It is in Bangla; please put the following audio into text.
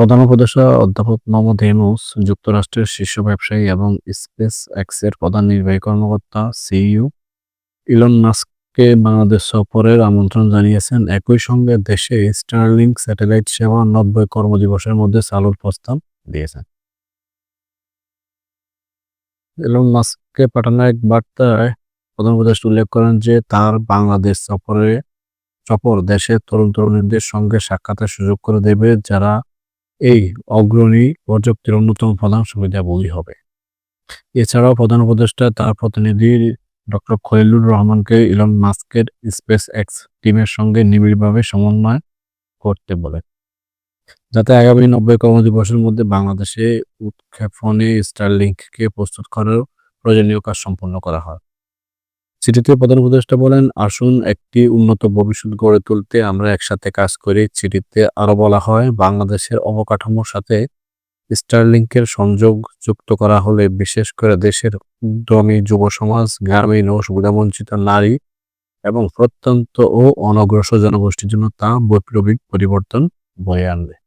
প্রধান উপদেষ্টা অধ্যাপক মোহাম্মদ ইউনূস, যুক্তরাষ্ট্রের শীর্ষ ব্যবসায়ী এবং স্পেস এক্সের প্রধান নির্বাহী কর্মকর্তা, সিইও ইলন মাস্ককে বাংলাদেশ সফরের আমন্ত্রণ জানিয়েছেন। একই সঙ্গে দেশে স্টারলিংক স্যাটেলাইট সেবা নব্বই কর্মদিবসের মধ্যে চালুর প্রস্তাব দিয়েছেন। ইলন মাস্ককে পাঠানো এক বার্তায় প্রধান উপদেষ্টা উল্লেখ করেন যে, তার বাংলাদেশ সফরে সফর দেশের তরুণ তরুণীদের সঙ্গে সাক্ষাতের সুযোগ করে দেবে, যারা এই অগ্রণী প্রযুক্তির অন্যতম প্রধান সুবিধাভোগী হবে। এছাড়াও প্রধান উপদেষ্টা তার প্রতিনিধি ডক্টর খলিলুর রহমানকে ইলন মাস্কের স্পেস এক্স টিমের সঙ্গে নিবিড়ভাবে সমন্বয় করতে বলে। যাতে আগামী নব্বই কর্মদিবসের মধ্যে বাংলাদেশে উৎক্ষেপণে স্টারলিংককে প্রস্তুত করার প্রয়োজনীয় কাজ সম্পন্ন করা হয়। চিঠিতে প্রধান উপদেষ্টা বলেন, আসুন একটি উন্নত ভবিষ্যৎ গড়ে তুলতে আমরা একসাথে কাজ করি। চিঠিতে আরও বলা হয়, বাংলাদেশের অবকাঠামোর সাথে স্টারলিংকের সংযোগ যুক্ত করা হলে বিশেষ করে দেশের উদ্যমী যুব সমাজ, গ্রামীণ ও সুবিধাবঞ্চিত নারী এবং প্রত্যন্ত ও অনগ্রসর জনগোষ্ঠীর জন্য তা বৈপ্লবিক পরিবর্তন বয়ে আনবে।